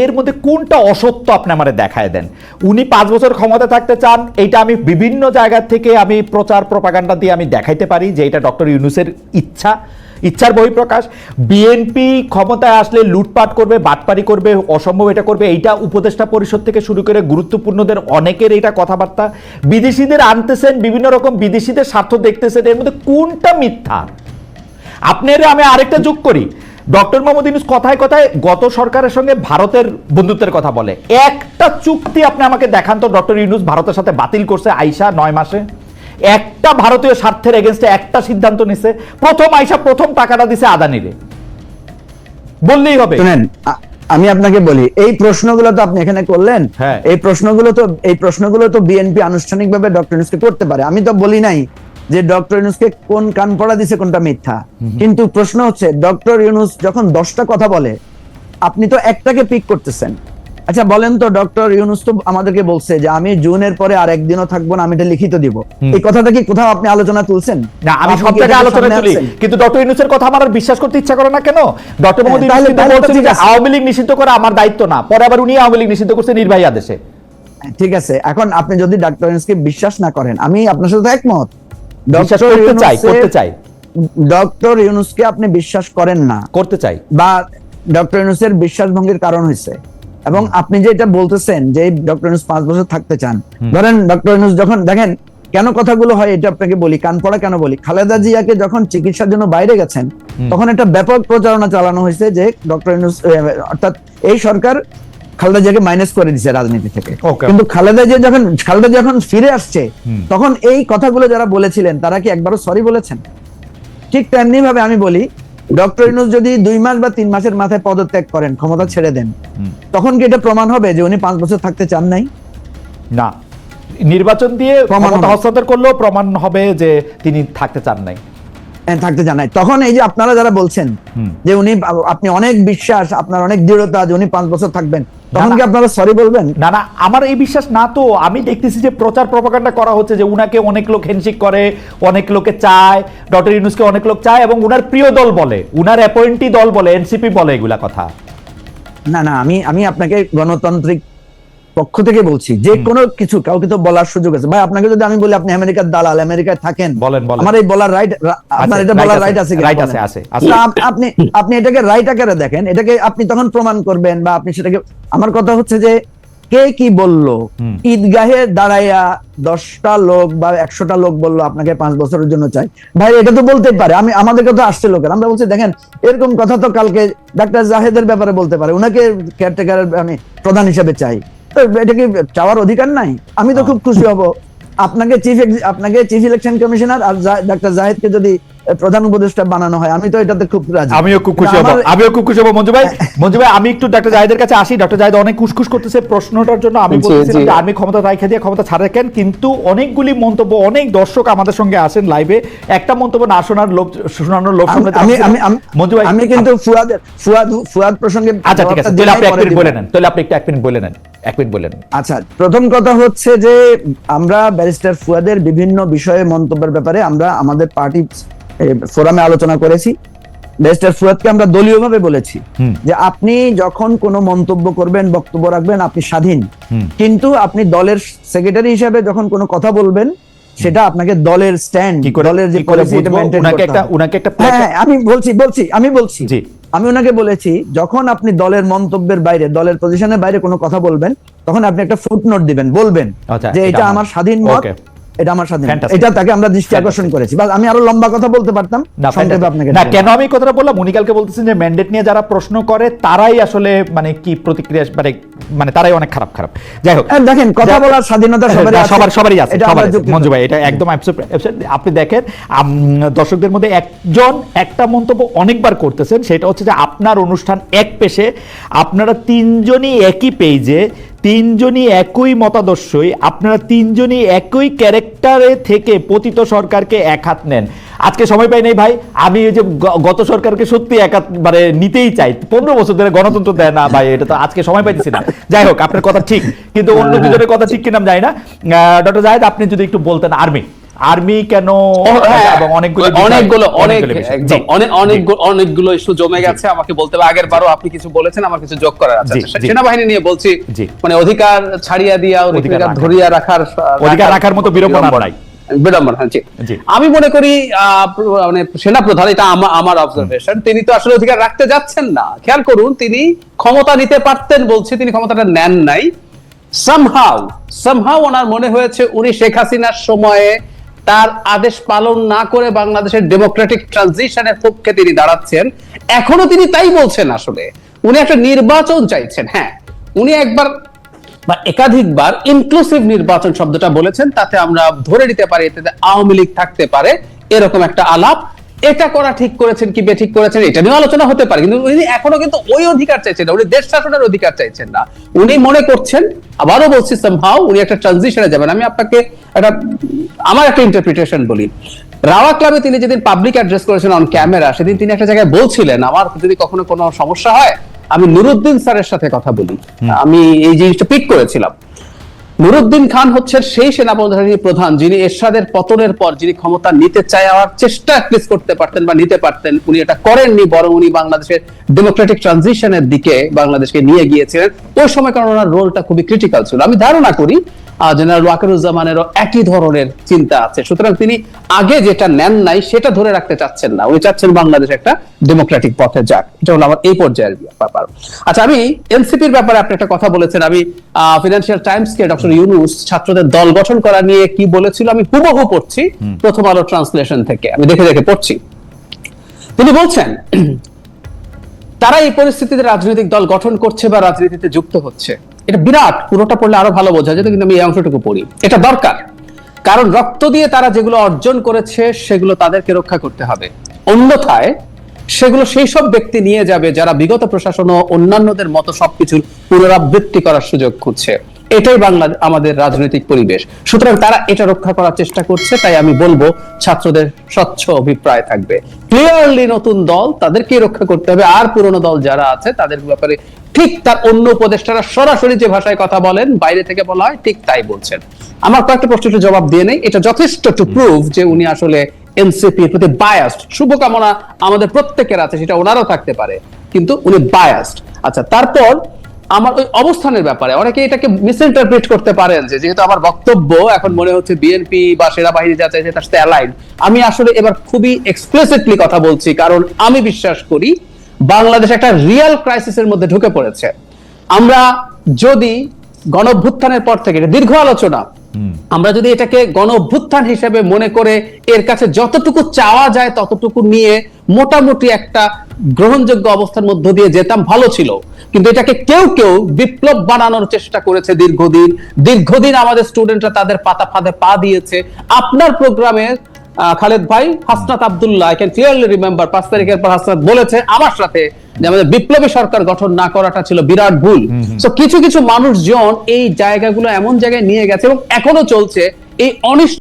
এর মধ্যে কোনটা অসত্য আপনি আমারে দেখায় দেন? উনি পাঁচ বছর ক্ষমতা থাকতে চান, এইটা আমি বিভিন্ন জায়গা থেকে আমি প্রচার প্রপাগান্ডা দিয়ে আমি দেখাইতে পারি যে এটা ডক্টর ইউনুসের ইচ্ছা, ইচ্ছার বহিঃপ্রকাশ। বিএনপি ক্ষমতায় আসলে লুটপাট করবে, বাটপারি করবে, অসম্ভব এটা করবে, এইটা উপদেষ্টা পরিষদ থেকে শুরু করে গুরুত্বপূর্ণদের অনেকের এটা কথাবার্তা। বিদেশিদের আনতেছেন, বিভিন্ন রকম বিদেশিদের স্বার্থ দেখতেছেন, এর মধ্যে কোনটা মিথ্যা? আপনার আমি আরেকটা যোগ করি। ডক্টর মোহাম্মদ ইউনুস কথায় কথায় গত সরকারের সঙ্গে ভারতের বন্ধুত্বের কথা বলে। একটা চুক্তি আপনি আমাকে দেখান তো ডক্টর ইউনুস ভারতের সাথে বাতিল করছে আইসা নয় মাসে? একটা ভারতীয় স্বার্থের এগেনস্টে একটা সিদ্ধান্ত নিছে প্রথম আইসা প্রথম টাকাটা দিছে আদানিরে। বললেই হবে। শুনেন আমি আপনাকে বলি এই প্রশ্নগুলো তো আপনি এখানে করলেন। হ্যাঁ। এই প্রশ্নগুলো তো এই প্রশ্নগুলো তো বিএনপি আনুষ্ঠানিকভাবে ডক্টর ইউনুসকে করতে পারে। আমি তো বলি নাই যে ডক্টর ইউনুসকে কোন কান পড়া দিছে কোনটা মিথ্যা। কিন্তু প্রশ্ন হচ্ছে ডক্টর ইউনুস যখন দশটা কথা বলে আপনি তো একটাকে পিক করতেছেন। আচ্ছা বলেন তো ডক্টর ইউনুস তো আমাদেরকে বলছে যে আমি জুনের পরে আর একদিনও থাকব না আমি এটা লিখিত দিব। এই কথাটা কি কোথাও আপনি আলোচনা তুলছেন? না আমি সব জায়গায় আলোচনা তুলি। কিন্তু ডক্টর ইউনুসের কথা আমার বিশ্বাস করতে ইচ্ছা করে না কেন? ডক্টর মোহাম্মদ ইউনুস কিন্তু বলছেন ঠিক যে আছে। আওয়ামী লীগ নিষিদ্ধ করা আমার দায়িত্ব না। পরে আবার উনি আওয়ামী লীগ নিষিদ্ধ করছে নির্বাহী আদেশে। ঠিক আছে এখন আপনি যদি ডক্টর ইউনুসকে বিশ্বাস না করেন আমি আপনার সাথে একমত। বিশ্বাস করতে চাই করতে চাই। ডক্টর ইউনুসকে আপনি বিশ্বাস করেন না। করতে চাই। বা ডক্টর ইউনুসের বিশ্বাস ভঙ্গের কারণ হয়েছে। এবং আপনি যে এটা বলতেছেন যে ডক্টর ইউনুস পাঁচ বছর থাকতে চান। ধরেন ডক্টর ইউনুস যখন দেখেন কেন কথাগুলো হয় এটা আপনাকে বলি কান পড়া কেন বলি? খালেদা জিয়াকে যখন চিকিৎসার জন্য বাইরে গেছেন তখন একটা ব্যাপক প্রচারণা চালানো হয়েছে যে ডক্টর ইউনুস অর্থাৎ এই সরকার খালেদা জিয়াকে মাইনাস করে দিছে রাজনীতি থেকে। কিন্তু খালেদা জিয়া যখন খালেদা যখন ফিরে আসছে তখন এই কথাগুলো যারা বলেছিলেন তারা কি একবারও সরি বলেছেন? ঠিক তেমনি ভাবে আমি বলি ডক্টর ইউনুস যদি দুই মাস বা তিন মাসের মাথায় পদত্যাগ করেন ক্ষমতা ছেড়ে দেন তখন কি এটা প্রমাণ হবে যে উনি পাঁচ বছর থাকতে চান নাই? না। নির্বাচন দিয়ে ক্ষমতা হস্তান্তর করলেও প্রমাণ হবে যে তিনি থাকতে চান নাই। থাকতে নাই। তখন এই যে আপনারা যারা বলছেন যে উনি আপনি অনেক বিশ্বাস আপনার অনেক দৃঢ়তা যে উনি পাঁচ বছর থাকবেন তখন কি আপনারা সরি বলবেন? না না আমার এই বিশ্বাস না তো। আমি দেখতেছি যে প্রচার প্রপাগান্ডা করা হচ্ছে যে উনাকে অনেক লোক হ্যান্ডশেক করে অনেক লোকে চায় ডক্টর ইউনুসকে অনেক লোক চায় এবং উনার প্রিয় দল বলে উনার অ্যাপয়েন্টি দল বলে এনসিপি বলে এগুলা কথা। না না আমি আমি আপনাকে গণতান্ত্রিক পক্ষ থেকে বলছি যে কোনো কিছু কাউকে তো বলার সুযোগ আছে। ভাই আপনাকে যদি আমি বলি আপনি আমেরিকার দালাল আমেরিকায় থাকেন বলেন। আমার এই বলার রাইট আপনার এটা বলার রাইট আছে বলেন। আছে, আছে, আপনি আপনি এটাকে রাইট আকারে দেখেন এটাকে আপনি তখন প্রমাণ করবেন বা আপনি সেটাকে আমার কথা হচ্ছে যে কে কি বলল? ঈদগাহে দাঁড়াইয়া দশটা লোক বা একশোটা লোক বলল আপনাকে পাঁচ বছরের জন্য চাই। ভাই এটা তো বলতে পারে আমি আমাদেরকে তো আসছে লোকের। আমরা বলছি দেখেন এরকম কথা তো কালকে ডাক্তার জাহেদের ব্যাপারে বলতে পারে উনাকে কেয়ারটেকারের আমি প্রধান হিসেবে চাই। তো এটা কি চাওয়ার অধিকার নাই? আমি তো খুব খুশি হব। আপনাকে চিফ আপনাকে চিফ ইলেকশন কমিশনার আর ডাক্তার জাহেদকে যদি প্রধান উপদেষ্টা বানানো হয়। আমি তো এটাতে খুব রাজি। আমিও খুব খুশি হব। আমিও খুব খুশি হব। মঞ্জু ভাই মঞ্জু ভাই আমি একটু ডক্টর জাহিদের কাছে আসি। ডক্টর জাহিদ অনেক কুসকুস করতেছে প্রশ্নটার জন্য। আমি যে আর্মি ক্ষমতা রাইখা দিয়ে ক্ষমতা ছাড়া কেন কিন্তু অনেকগুলি মন্তব্য অনেক দর্শক আমাদের সঙ্গে আসেন লাইভে। একটা মন্তব্য না শোনার লোভ শোনানোর লোভ আমি আমি আমি- আমি- মঞ্জু ভাই আমি কিন্তু ফুয়াদ ফুয়াদ ফুয়াদ প্রসঙ্গে আচ্ছা ঠিক আছে। তাহলে আপনি এক মিনিট বলে নেন। তাহলে আপনি একটু এক মিনিট বলে নেন। এক মিনিট বলে নেন। আচ্ছা প্রথম কথা হচ্ছে যে আমরা ব্যারিস্টার ফুয়াদের বিভিন্ন বিষয়ে মন্তব্যের ব্যাপারে আমরা আমাদের পার্টি ফোরামে আলোচনা করেছি। ব্যারিস্টার ফুয়াদকে আমরা দলীয়ভাবে বলেছি যে আপনি যখন কোনো মন্তব্য করবেন বক্তব্য রাখবেন আপনি স্বাধীন। কিন্তু আপনি দলের সেক্রেটারি হিসেবে যখন কোনো কথা বলবেন সেটা আপনাকে দলের স্ট্যান্ড দলের যে এটা বুঝব? করতে একটা উনাকে একটা হ্যাঁ আমি বলছি বলছি আমি বলছি। আমি ওনাকে বলেছি যখন আপনি দলের মন্তব্যের বাইরে দলের পজিশনের বাইরে কোনো কথা বলবেন তখন আপনি একটা ফুটনোট দিবেন বলবেন আচ্ছা, যে এটা আমার- স্বাধীন মত. এটা আমার স্বাধীন এটা তাকে আমরা দৃষ্টি আকর্ষণ করেছি। বা আমি আরও লম্বা কথা বলতে পারতাম। না সংক্ষেপে আপনাকে না কেন আমি কথাটা বললাম? উনি কালকে বলতেছেন যে ম্যান্ডেট নিয়ে যারা প্রশ্ন করে তারাই আসলে মানে কি প্রতিক্রিয়া মানে মানে তারাই অনেক খারাপ খারাপ। যাই হোক। দেখেন কথা বলার স্বাধীনতা সবার সবারই আছে মঞ্জু ভাই এটা একদম আপনি দেখেন দর্শকদের মধ্যে একজন একটা মন্তব্য অনেকবার করতেছেন সেটা হচ্ছে যে আপনার অনুষ্ঠান এক পেশে আপনারা তিনজনই একই পেজে তিনজনই একই মতাদর্শই আপনারা তিনজনই একই ক্যারেক্টারে থেকে পতিত সরকারকে এক হাত নেন। আজকে সময় পাই নাই ভাই আমি ওই যে গত সরকারকে সত্যি এক হাত মানে নিতেই চাই। পনেরো বছর ধরে গণতন্ত্র দেয় না ভাই এটা তো আজকে সময় পাইতেছি না। যাই হোক আপনার কথা ঠিক কিন্তু অন্য দুজনের কথা ঠিক কিনা জানি না। ডক্টর জাহেদ আপনি যদি একটু বলতেন আর্মি। আর্মি কেন? এবং অনেকগুলো অনেকগুলো অনেক অনেকগুলো ইস্যু জমে গেছে আমাকে বলতে হবে আগের বারও আপনি কিছু বলেছেন আমার কিছু যোগ করার আছে। আচ্ছা। সেনাবাহিনী নিয়ে বলছি মানে অধিকার ছাড়িয়া দিয়া অধিকার ধরিয়া রাখার অধিকার রাখার মতো বিড়ম্বনা নাই। বিড়ম্বনা জি। জি। আমি মনে করি মানে সেনা প্রধান এটা আমা- আমার অবজারভেশন তিনি তো আসলে অধিকার রাখতে যাচ্ছেন না। খেয়াল করুন তিনি ক্ষমতা নিতে পারতেন বলছে তিনি ক্ষমতাটা নেন নাই। সামহাউ সামহাউ ওনার মনে হয়েছে উনি শেখ হাসিনার সময়ে তার আদেশ পালন না করে বাংলাদেশের ডেমোক্রেটিক ট্রানজিশনের পক্ষে তিনি দাঁড়াচ্ছেন। এখনও তিনি তাই বলছেন আসলে। উনি একটা নির্বাচন চাইছেন হ্যাঁ। উনি একবার বা একাধিকবার ইনক্লুসিভ নির্বাচন শব্দটা বলেছেন, তাতে আমরা ধরে নিতে পারি এতে আওয়ামী লীগ থাকতে পারে, এরকম একটা আলাপ। এটা করা ঠিক করেছেন কি বেঠিক করেছেন এটা নিয়ে আলোচনা হতে পারে। কিন্তু উনি এখনও কিন্তু ওই অধিকার চাইছেন না উনি দেশ শাসনের অধিকার চাইছেন না। উনি মনে করছেন আবারও বলছি সামহাউ উনি একটা ট্রানজিশনে যাবেন। আমি আপনাকে একটা আমার একটা ইন্টারপ্রিটেশন বলি। রাওয়া ক্লাবে তিনি যেদিন পাবলিক অ্যাড্রেস করেছেন অন ক্যামেরা সেদিন তিনি একটা জায়গায় বলছিলেন আমার যদি কখনো কোনো সমস্যা হয় আমি নুরুদ্দিন স্যারের সাথে কথা বলি। আমি এই জিনিসটা পিক করেছিলাম। নুরুদ্দিন খান হচ্ছেন সেই সেনাবাহিনী প্রধান, যিনি এরশাদের পতনের পর যিনি ক্ষমতা নিতে চাওয়ার চেষ্টা অ্যাটলিস্ট করতে পারতেন বা নিতে পারতেন, উনি এটা করেননি, বরং উনি বাংলাদেশের ডেমোক্রেটিক ট্রানজিশনের দিকে বাংলাদেশকে নিয়ে গিয়েছিলেন। ওই সময় কারণ ওনার রোলটা খুবই ক্রিটিক্যাল ছিল। আমি ধারণা করি জেনারেল ওয়াকারুজ্জামানেরও একই ধরনের চিন্তা আছে। সুতরাং তিনি আগে যেটা নেন নাই, সেটা ধরে রাখতে চাচ্ছেন না। উনি চাচ্ছেন বাংলাদেশ একটা ডেমোক্রেটিক পথে যাক। এটা হলো আমার এই পর্যায়ের ব্যাপার। আচ্ছা আমি এনসিপির ব্যাপারে আপনি একটা কথা বলেছেন। আমি ফিনান্সিয়াল টাইমস কে ডক্টর ইউনুস ছাত্রদের দল গঠন করা নিয়ে কি বলেছিল আমি হুবহু পড়ছি প্রথম আলো ট্রান্সলেশন থেকে। আমি দেখে দেখে পড়ছি। তিনি বলছেন তারা এই পরিস্থিতিতে রাজনৈতিক দল গঠন করছে বা রাজনীতিতে যুক্ত হচ্ছে। এটা বিরাট পুরোটা পড়লে আরও ভালো বোঝা যেত কিন্তু আমি এই অংশটুকু পড়ি। এটা দরকার কারণ রক্ত দিয়ে তারা যেগুলো অর্জন করেছে সেগুলো তাদেরকে রক্ষা করতে হবে। অন্যথায় সেগুলো সেই সব ব্যক্তি নিয়ে যাবে যারা বিগত প্রশাসন ও অন্যান্যদের মতো সবকিছুর পুনরাবৃত্তি করার সুযোগ খুঁজছে। এটাই বাংলা আমাদের রাজনৈতিক পরিবেশ। সুতরাং তারা এটা রক্ষা করার চেষ্টা করছে, তাই আমি বলব ছাত্রদের স্বচ্ছ অভিপ্রায় থাকবে। ক্লিয়ারলি নতুন দল তাদেরকে রক্ষা করতে হবে। আর পুরনো দল যারা আছে, তাদের ব্যাপারে ঠিক তার অন্য উপদেষ্টারা সরাসরি যে ভাষায় কথা বলেন, বাইরে থেকে বলা হয় ঠিক তাই বলছেন। আমার কয়েকটা প্রশ্ন একটু জবাব দিয়ে নেই। এটা যথেষ্ট টু প্রুভ যে উনি আসলে এনসিপির প্রতি বায়াসড শুভকামনা আমাদের প্রত্যেকের আছে, সেটা ওনারও থাকতে পারে। কিন্তু উনি বায়াসড আচ্ছা তারপর আমার ওই অবস্থানের ব্যাপারে। অনেকে এটাকে মিসইন্টারপ্রিট করতে পারেন যে যেহেতু আমার বক্তব্য এখন মনে হচ্ছে বিএনপি বা সেনাবাহিনী যা চাইছে তার সাথে অ্যালাইন আমি আসলে এবার খুবই এক্সপ্লিসিটলি কথা বলছি কারণ আমি বিশ্বাস করি বাংলাদেশ একটা রিয়েল ক্রাইসিসের মধ্যে ঢুকে পড়েছে। আমরা যদি গণ অভ্যুত্থানের পর থেকে এটা দীর্ঘ আলোচনা আমরা যদি এটাকে গণ অভ্যুত্থান হিসেবে মনে করে এর কাছে যতটুকু চাওয়া যায় ততটুকু নিয়ে মোটামুটি একটা গ্রহণযোগ্য অবস্থার মধ্য দিয়ে যেতাম ভালো ছিল। কিন্তু এটাকে কেউ কেউ বিপ্লব বানানোর চেষ্টা করেছে দীর্ঘদিন। দীর্ঘদিন আমাদের স্টুডেন্টরা তাদের পাতা ফাঁদে পা দিয়েছে। আপনার প্রোগ্রামে খালেদ ভাই Hasnat Abdullah I can clearly remember পাঁচ তারিখের পর হাসনাত বলেছে আমার সাথে যে আমাদের বিপ্লবী সরকার গঠন না করাটা ছিল বিরাট ভুল। তো কিছু কিছু মানুষজন এই জায়গাগুলো এমন জায়গায় নিয়ে গেছে এবং এখনও চলছে এই অনিষ্ট